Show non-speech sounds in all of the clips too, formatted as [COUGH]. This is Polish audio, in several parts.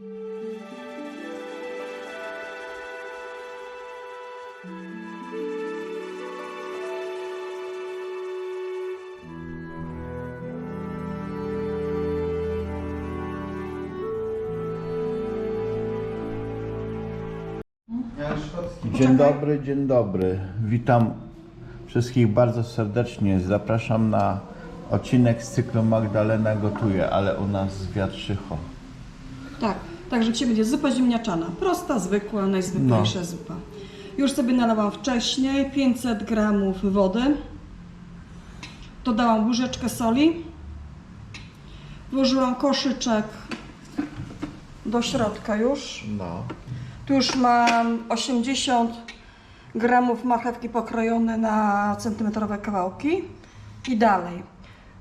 Dzień dobry, dzień dobry. Witam wszystkich bardzo serdecznie. Zapraszam na odcinek z cyklu Magdalena gotuje, ale u nas z wiatrzycho. Tak, także dzisiaj będzie zupa ziemniaczana. Prosta, zwykła, najzwyklejsza No. zupa. Już sobie nalałam wcześniej 500 gramów wody. Dodałam łyżeczkę soli. Włożyłam koszyczek do środka już. No. Tu już mam 80 gramów marchewki pokrojone na centymetrowe kawałki. I dalej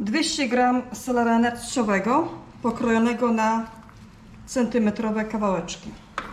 200 gram selera nerciowego pokrojonego na centymetrowe kawałeczki. Tak.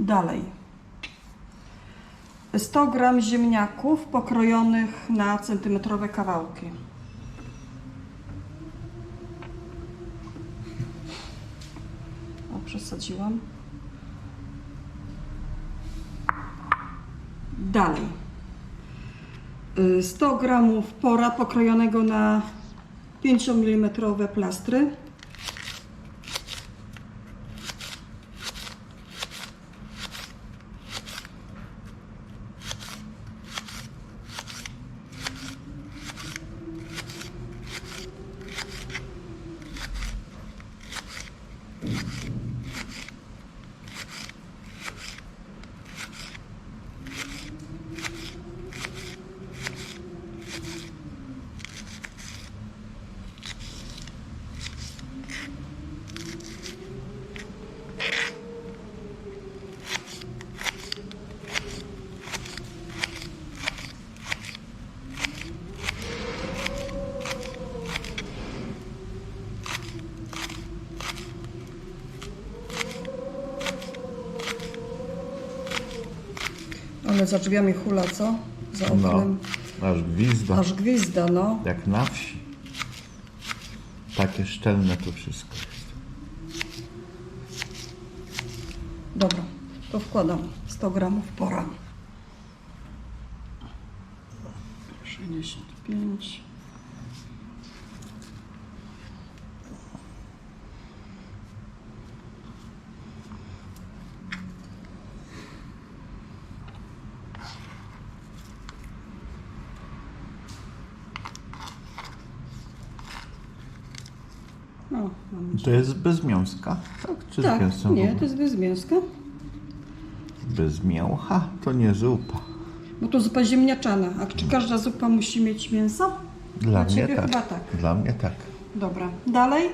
Dalej. 100 gram ziemniaków pokrojonych na centymetrowe kawałki. O, przesadziłam. Dalej. Y, 100 gramów pora pokrojonego na 5 mm plastry. Ale za drzwiami hula, co? Za No. oknem. Aż gwizdo. Aż gwizda, no. Jak na wsi. Takie szczelne to wszystko jest. Dobra, to wkładam 100 gramów pora. 65. No, mamy. To jest bez mięska? Tak, czy z Tak, mięsem? nie, to jest bez mięska. Bez mięcha? To nie zupa. Bo to zupa ziemniaczana. A czy każda zupa musi mieć mięso? Dla Dla mnie ciebie tak. chyba tak. Dla mnie tak. Dobra. Dalej.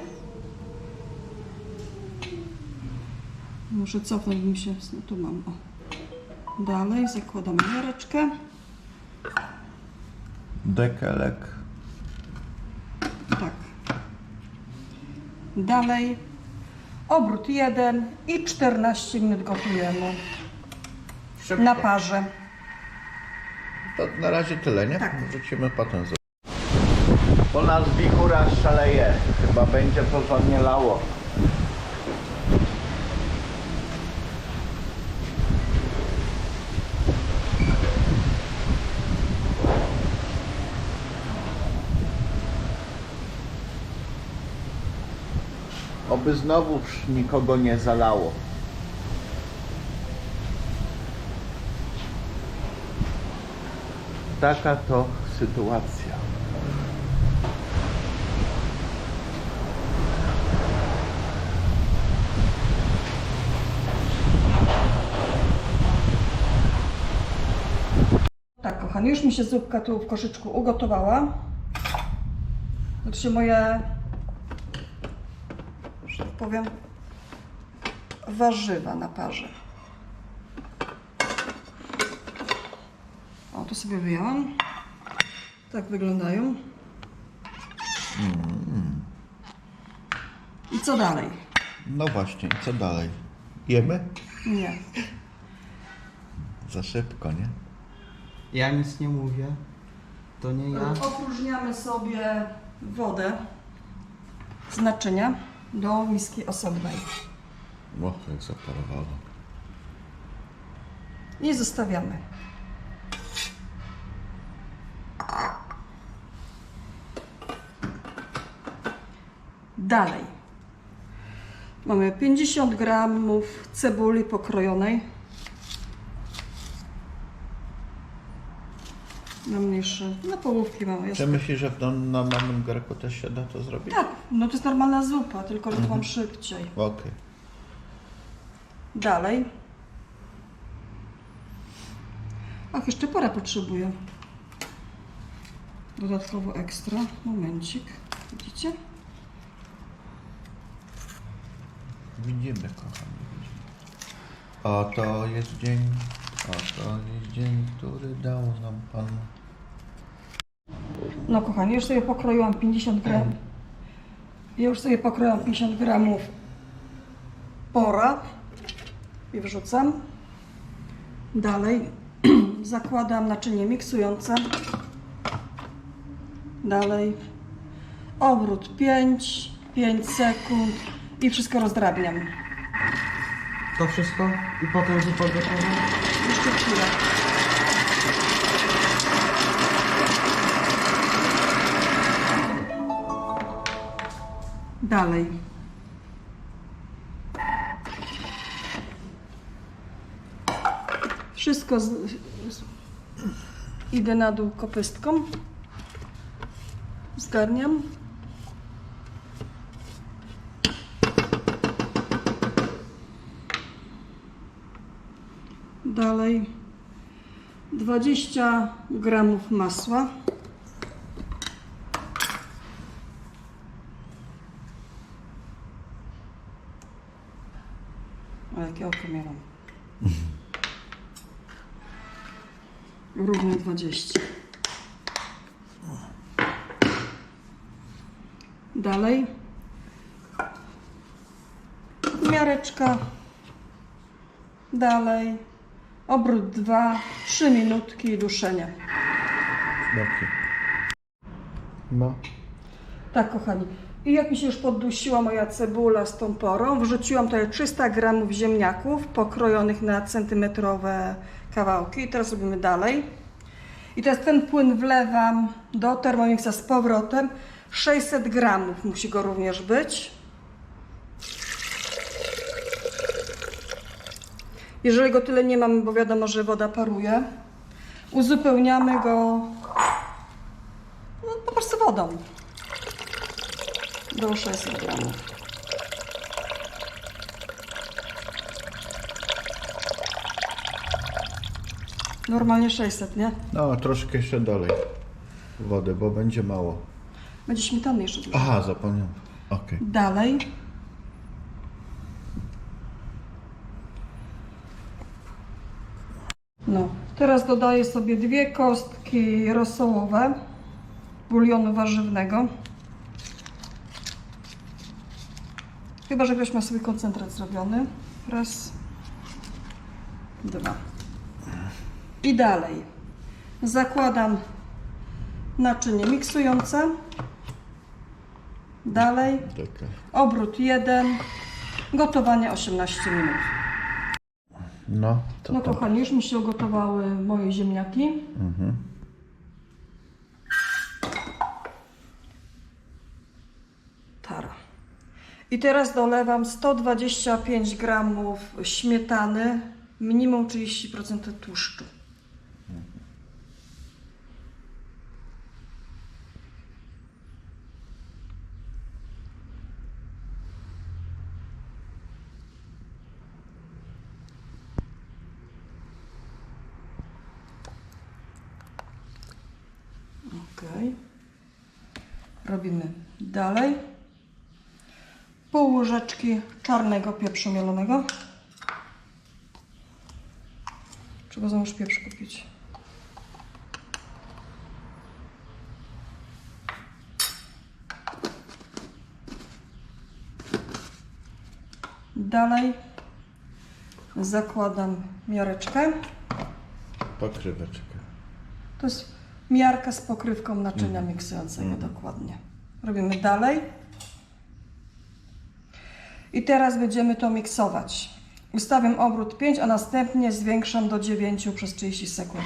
Muszę cofnąć mi się. No, tu mam. O. Dalej zakładam jareczkę. Dekelek. Dalej. Obrót jeden i 14 minut gotujemy. Szybko. Na parze. To na razie tyle, nie? Tak. Wrzucimy potem. z- Po nas wichura szaleje. Chyba będzie porządnie lało. Oby znowu nikogo nie zalało. Taka to sytuacja. Tak, kochani, już mi się zupka tu w koszyczku ugotowała. Znaczy moje, powiem, warzywa na parze. O, to sobie wyjęłam. Tak wyglądają. I co dalej? No właśnie, co dalej? Jemy? Nie. Za szybko, nie? Ja nic nie mówię. To nie ja. Opróżniamy sobie wodę z naczynia do miski osobnej. O, jak zaparowało. I zostawiamy. Dalej. Mamy 50 gramów cebuli pokrojonej. Na mniejsze, na połówki mamy. Czy myślisz, że w dom- na małym garku też się da to zrobić? Tak, no to jest normalna zupa, tylko że to mam szybciej. Okej. Dalej. Ach, jeszcze pora potrzebuję. Dodatkowo ekstra. Momencik. Widzicie? Widzimy, kochani, widzimy. Oto jest dzień, oto jest dzień, który dał nam Pan. No kochani, już sobie pokroiłam 50 gram. Ja już sobie pokroiłam 50 gramów pora i wrzucam. Dalej [CLEARS THROAT] zakładam naczynie miksujące. Dalej obrót 5, 5 sekund i wszystko rozdrabniam. To wszystko? I potem gotowa? Jeszcze chwilę. Dalej. Wszystko z, idę na dół kopystką. Zgarniam. Dalej 20 gramów masła. Jakie oko miałam. Równo 20. Dalej. Miareczka. Dalej. Obrót 2, 3 minutki i duszenie. Dobrze. No. Tak, kochani. I jak mi się już poddusiła moja cebula z tą porą, wrzuciłam tutaj 300 gramów ziemniaków pokrojonych na centymetrowe kawałki. I teraz robimy dalej. I teraz ten płyn wlewam do Thermomixa z powrotem. 600 gramów musi go również być. Jeżeli go tyle nie mamy, bo wiadomo, że woda paruje, uzupełniamy go no, po prostu wodą do 600 gramów. Normalnie 600, nie? No, troszkę jeszcze dalej. Wody, bo będzie mało. Będzie śmietany jeszcze dużo. Aha, zapomniałem. Okej. Dalej. No, teraz dodaję sobie dwie kostki rosołowe bulionu warzywnego. Chyba, że ktoś ma sobie koncentrat zrobiony. Raz, dwa. I dalej. Zakładam naczynie miksujące. Dalej. Obrót 1, gotowanie 18 minut. No, to No tak. kochani, już mi się ugotowały moje ziemniaki. Mhm. I teraz dolewam 125 gramów śmietany, minimum 30% tłuszczu. Ok. Robimy dalej pół łyżeczki czarnego pieprzu mielonego. Trzeba znowuż pieprz kupić. Dalej zakładam miareczkę. Pokryweczkę. To jest miarka z pokrywką naczynia mhm. miksującego, mhm. dokładnie. Robimy dalej. I teraz będziemy to miksować. Ustawiam obrót 5, a następnie zwiększam do 9 przez 30 sekund.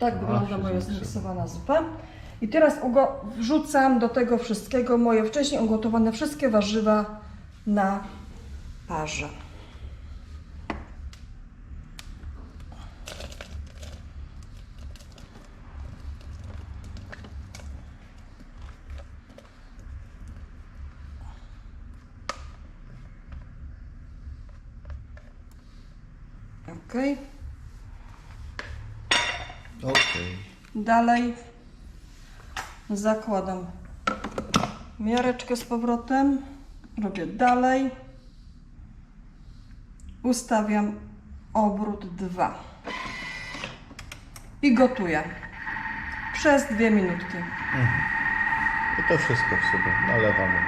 Tak wygląda moja zmiksowana zupa. I teraz wrzucam do tego wszystkiego moje wcześniej ugotowane wszystkie warzywa na parze. Okej. Okej. Dalej zakładam miareczkę z powrotem, robię dalej, ustawiam obrót 2 i gotuję przez dwie minutki. I to wszystko w sobie nalewamy.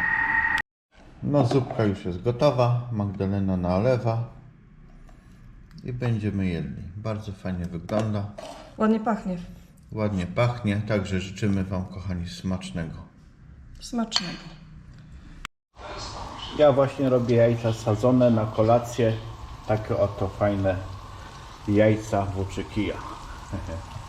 No zupka już jest gotowa. Magdalena nalewa. I będziemy jedli. Bardzo fajnie wygląda. Ładnie pachnie, Ładnie pachnie. Także życzymy Wam, kochani, smacznego. smacznego. Ja właśnie robię jajca sadzone na kolację. Takie oto fajne jajca włóczykija. [LAUGHS]